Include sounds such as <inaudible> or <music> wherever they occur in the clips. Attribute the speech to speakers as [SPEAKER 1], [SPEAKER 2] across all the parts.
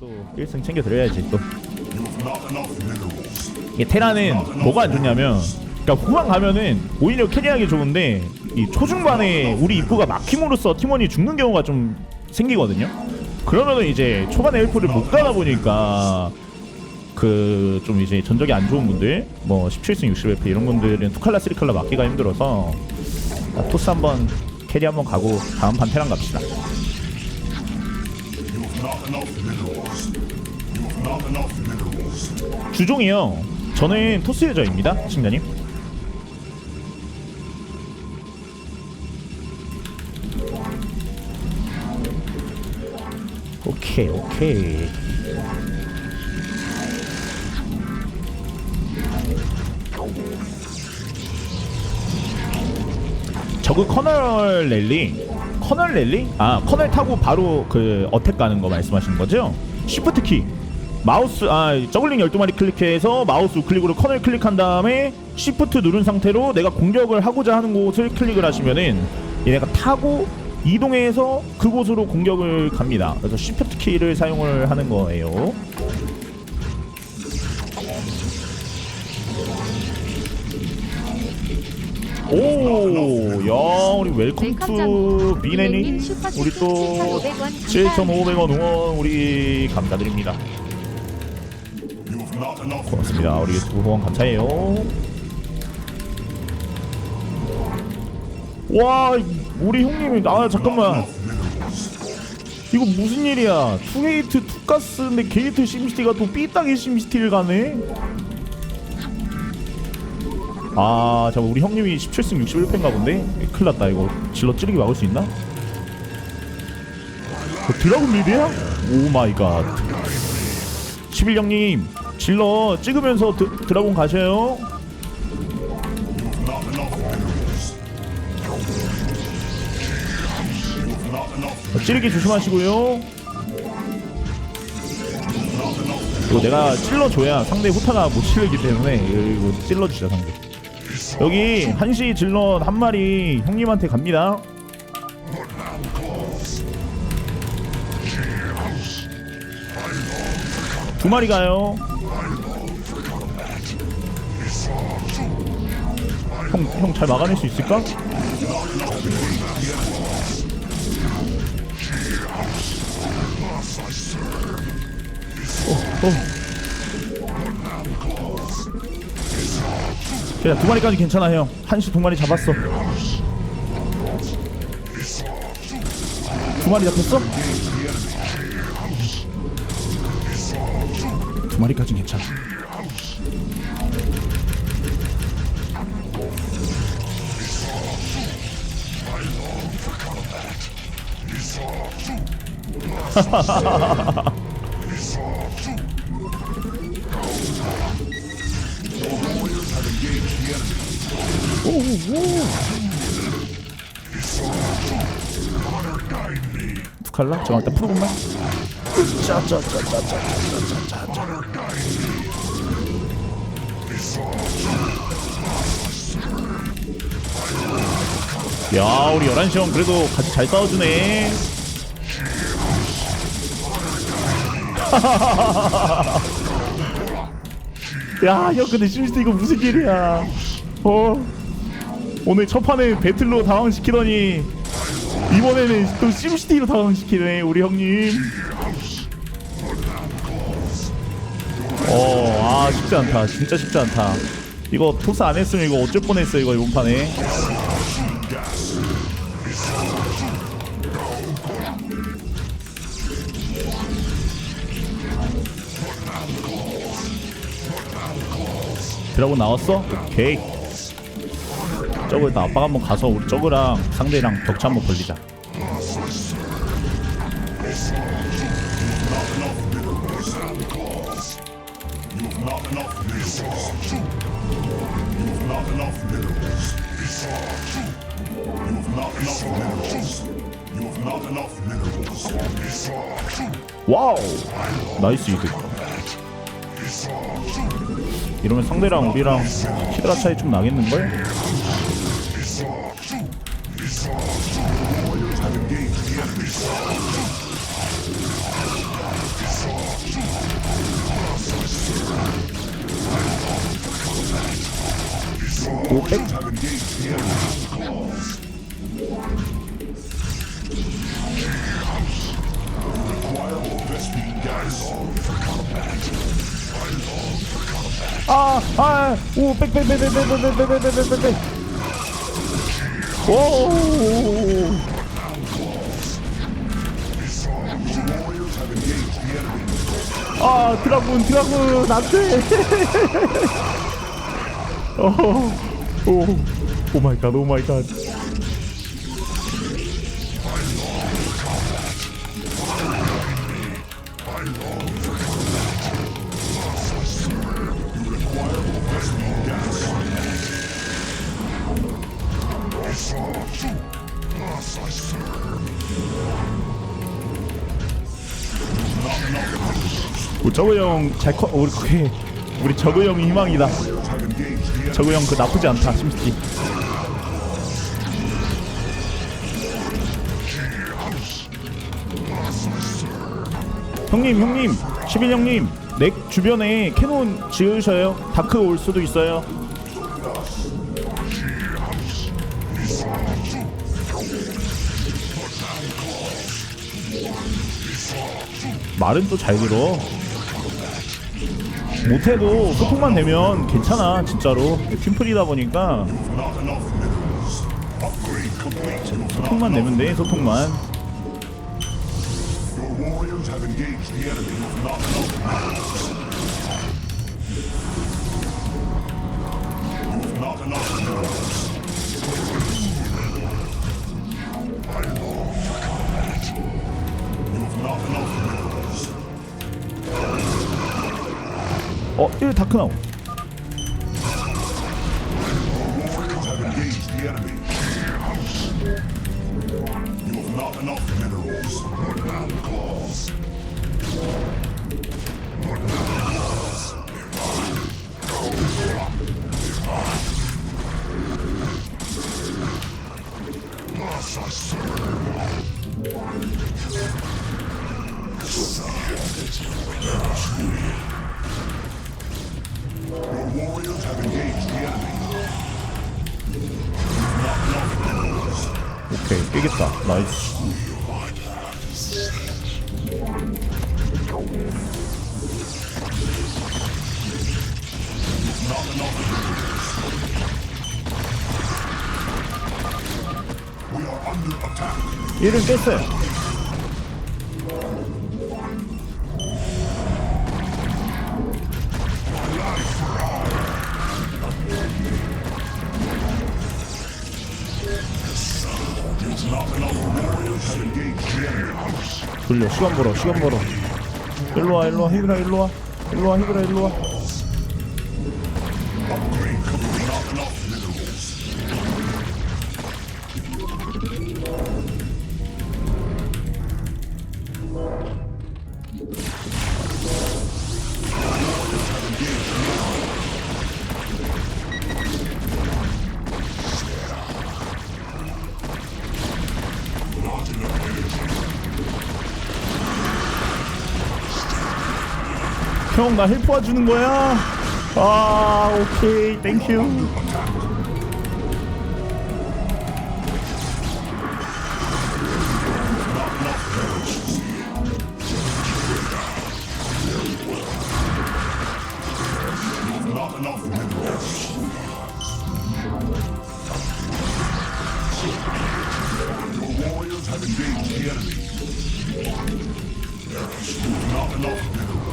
[SPEAKER 1] 또 1승 챙겨드려야지 또. 이게 테라는 뭐가 안 좋냐면 그러니까 후반 가면은 오히려 캐리하기 좋은데 이 초중반에 우리 입구가 막힘으로써 팀원이 죽는 경우가 좀 생기거든요? 그러면은 이제 초반에 엘프를 못 가다 보니까 그 좀 이제 전적이 안 좋은 분들 뭐 17승 60F 이런 분들은 투칼라 쓰리칼라 맞기가 힘들어서 아, 토스 한번 캐리 한번 가고 다음 판 테란 갑시다 주종이요. 저는 토스 유저입니다, 신자님. 오케이, 오케이. 저그 커널 랠리 커널 랠리? 아 커널 타고 바로 그 어택 가는 거 말씀하시는 거죠? 시프트 키 마우스 아 저글링 12마리 클릭해서 마우스 우클릭으로 커널 클릭한 다음에 시프트 누른 상태로 내가 공격을 하고자 하는 곳을 클릭을 하시면은 얘네가 타고 이동해서 그곳으로 공격을 갑니다. 그래서 시프트 키를 사용을 하는 거예요. 오, 야, 우리 웰컴 투 미네니 우리 또 7,500원 응원 우리 감사드립니다. 고맙습니다. 우리 유튜브 후원 감사해요. 와, 우리 형님이 아 잠깐만. 이거 무슨 일이야? 투게이트 투가스인데 게이트 심시티가 또 삐딱이 심시티를 가네. 아, 잠깐 우리 형님이 17승 61패인가 본데? 큰일 났다 이거 질러 찌르기 막을 수 있나? 그 드라군 밀드야? 오 마이 갓 11형님 질러 찍으면서 드, 드라곤 가셔요 어, 찌르기 조심하시고요 이거 내가 찔러줘야 상대 후타가 못 찌르기 때문에 이거 찔러주자 상대 여기 한시 질럿 한 마리 형님한테 갑니다. 두 마리 가요. 형, 형 잘 막아낼 수 있을까? 어, 어. 그래 두 마리까지 괜찮아 형. 한시 두 마리 잡았어. 두 마리 잡혔어? 두 마리까지 괜찮아 <laughs> 두 칼라? 잠깐 일단 짜짜짜짜짜짜짜짜짜 야 우리 11시 형 그래도 같이 잘 싸워주네 <laughs> 야 형 근데 심스트 이거 무슨 일이야? 어? 오늘 첫 판에 배틀로 당황시키더니 이번에는 또 심시티로 당황시키네 우리 형님. 어 아 쉽지 않다. 진짜 쉽지 않다. 이거 토스 안 했으면 이거 어쩔 뻔했어 이거 이번 판에 드라곤 나왔어? 오케이. 저거 일단 아빠가 한번 가서 우리 저거랑 상대랑 격차 한번 벌리자. 와우. 나이스 이득 이러면 상대랑 우리랑 히드라 차이 좀 나겠는걸? 오백? 아, 아, 오, 백, 백, 백, 백, 백, 백, 백, 백, 백, 백, 백, 백. 오. 아, 드라군, 드라군, 안 돼. 어, 오, 오 마이 갓, 오 마이 갓. 저거 형 잘 커, 우리 그게 우리 저거 형이 희망이다. 저거 형그 나쁘지 않다, 심시티. 형님, 형님, 11 형님, 넥 주변에 캐논 지으셔요. 다크 올 수도 있어요. 말은 또 잘 들어. 못해도 소통만 되면 괜찮아 진짜로. 팀플이다 보니까. 소통만 되면 돼 소통만 다크 나오 이거 깨겠다. 나이스. 얘를 깼어요. 돌려. 시간 벌어 시간 벌어 일로와 일로와. 히드라 일로와. 일로와 히드라 일로와 형 나 헬프 와주는 거야 아 오케이 땡큐
[SPEAKER 2] Not enough minerals.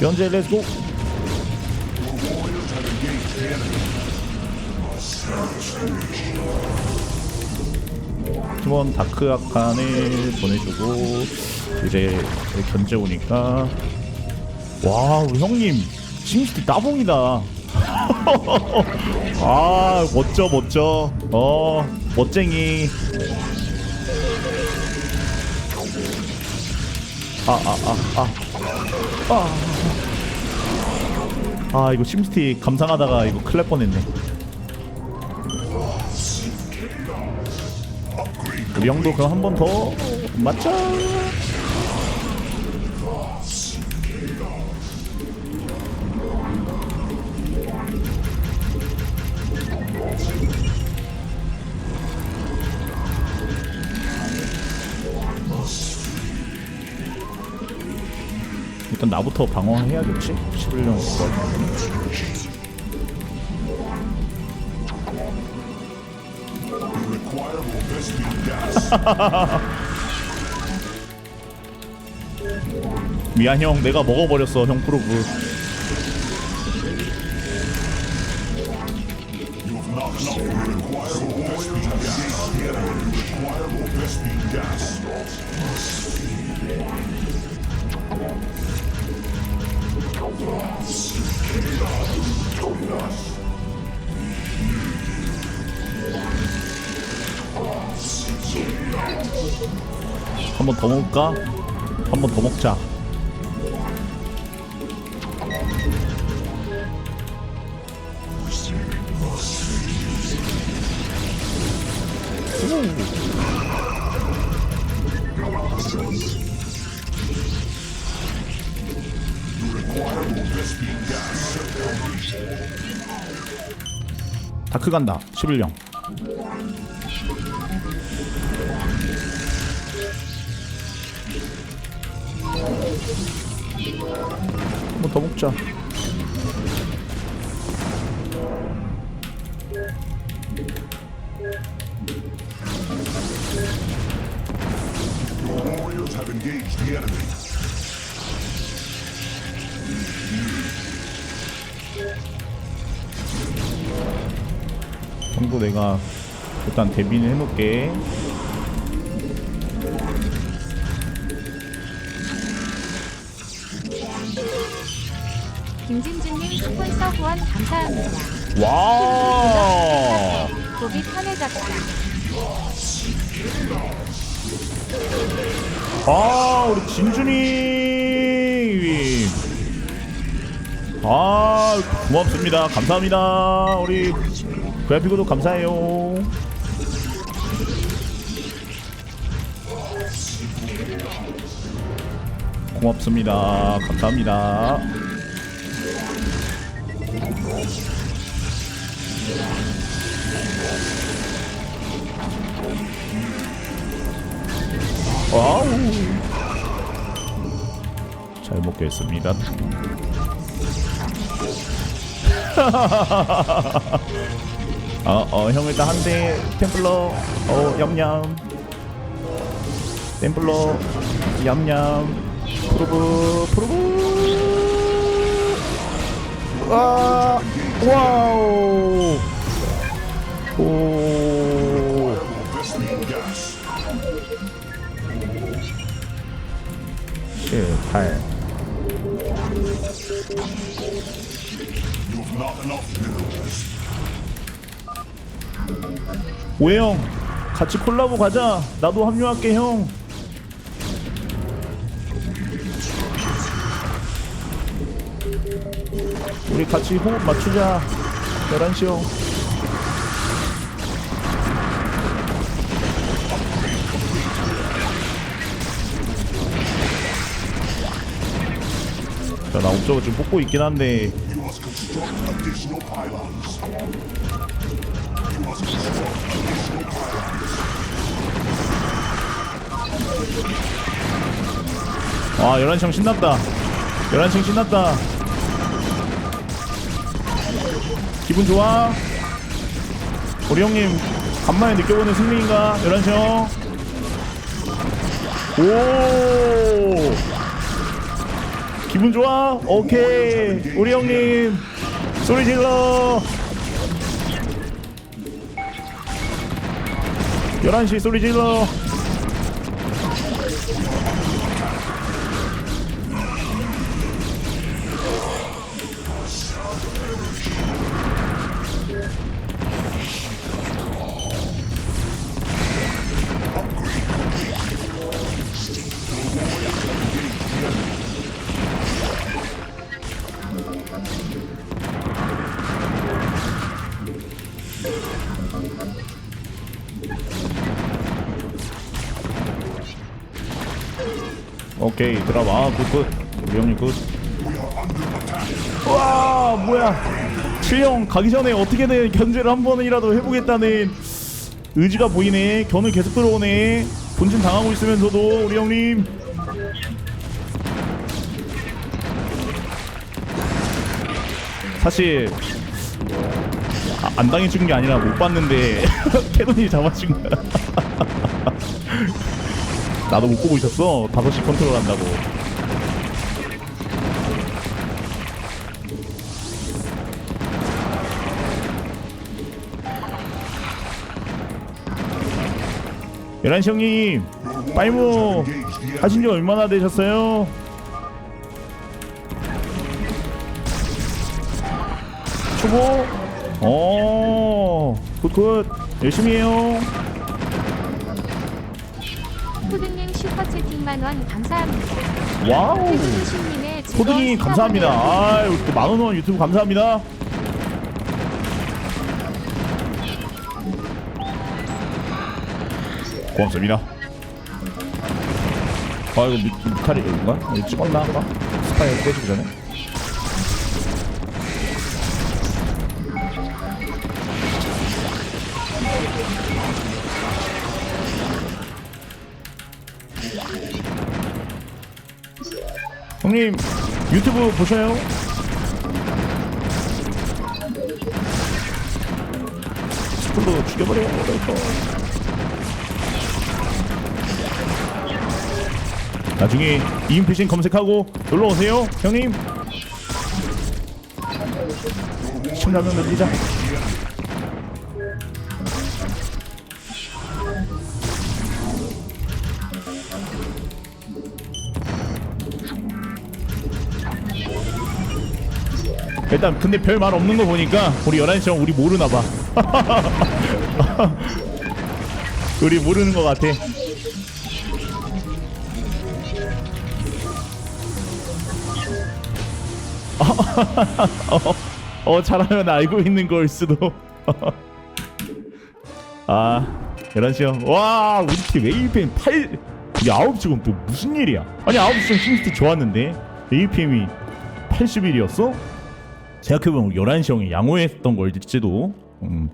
[SPEAKER 1] 견제 렛츠고. 팀원 다크 아칸을 보내주고 이제 견제 오니까. 와 우리 형님. 심시티 따봉이다. <laughs> 아 멋져 멋져. 어 멋쟁이 아아아 아. 아, 아, 이거 심스틱 감상하다가 이거 날 뻔했네. 우리 형도 그럼 한 번 더 맞자 일단 나부터 방어해야겠지 11년
[SPEAKER 2] You require more Vespene gas. <laughs>
[SPEAKER 1] 미안 형 내가 먹어버렸어 형 프로브 한 번 더 먹을까? 한 번 더 먹자. 다크 간다. 11령
[SPEAKER 2] enemy.
[SPEAKER 1] 정도 내가 일단 대비는 해놓을게
[SPEAKER 3] 김진주님 스폰서 후원 감사합니다.
[SPEAKER 1] 와.
[SPEAKER 3] 속이 편해졌다.
[SPEAKER 1] 아 우리 진준이 아 고맙습니다. 감사합니다. 우리 그래픽도 감사해요. 고맙습니다. 감사합니다 잘 먹겠습니다. <laughs> 어, 어, 형 일단 한 대 템플러, 어, 얌얌. 템플러, 얌얌. 프로브, 프로브. 와, 와우. 오.
[SPEAKER 2] Vespene gas.
[SPEAKER 1] 오해 형 같이 콜라보 가자. 나도 합류할게 형. 우리 같이 호흡 맞추자. 11시요 자나 옥저버 지금 뽑고 있긴 한데 11시 형 신났다 11시 형 신났다 기분 좋아? 우리 형님 간만에 느껴보는 승리인가? 11시 형 오! 기분 좋아? 오케이. 우리 형님 소리 질러. 11시 소리 질러 오케이 들어봐 굿굿. 우리 형님 굿. 와 뭐야. 칠형 가기 전에 어떻게든 견제를 한 번이라도 해보겠다는 의지가 보이네. 견을 계속 들어오네. 본진 당하고 있으면서도 우리 형님. 사실 아, 안 당해 죽은 게 아니라 못 봤는데 <laughs> 캐논이 잡아준 거야 <laughs> 나도 못 보고 있었어 5시 컨트롤 한다고 11시 형님 빨무 하신 지 얼마나 되셨어요? 초보? 어 굿굿 열심히 해요
[SPEAKER 3] 슈퍼채팅 만 원 감사합니다.
[SPEAKER 1] 와우
[SPEAKER 3] 즐거운 시간
[SPEAKER 1] 감사합니다. 아유 또 만원원 유튜브 감사합니다 고맙습니다 아 이거 미, 여긴가? 이거 찍었나 아까? 스파이 깨지기 전에 형님 유튜브 보셔요. 스쿨로 죽여버려 이거 나중에 이인피싱 검색하고 놀러오세요 형님. 시청자면 늘리자 일단 근데 별 말 없는 거 보니까 우리 11시형 우리 모르나 봐. <laughs> 우리 모르는 거 같아. 어, <laughs> 어 잘하면 알고 있는 걸 수도. <laughs> 아 11시형 와 우리 팀 APM 8 이게 9시건 또 무슨 일이야? 아니 9시면 심스티 좋았는데? APM이 81이었어? 생각해보면 11시 형이 양호했던 걸지도 음,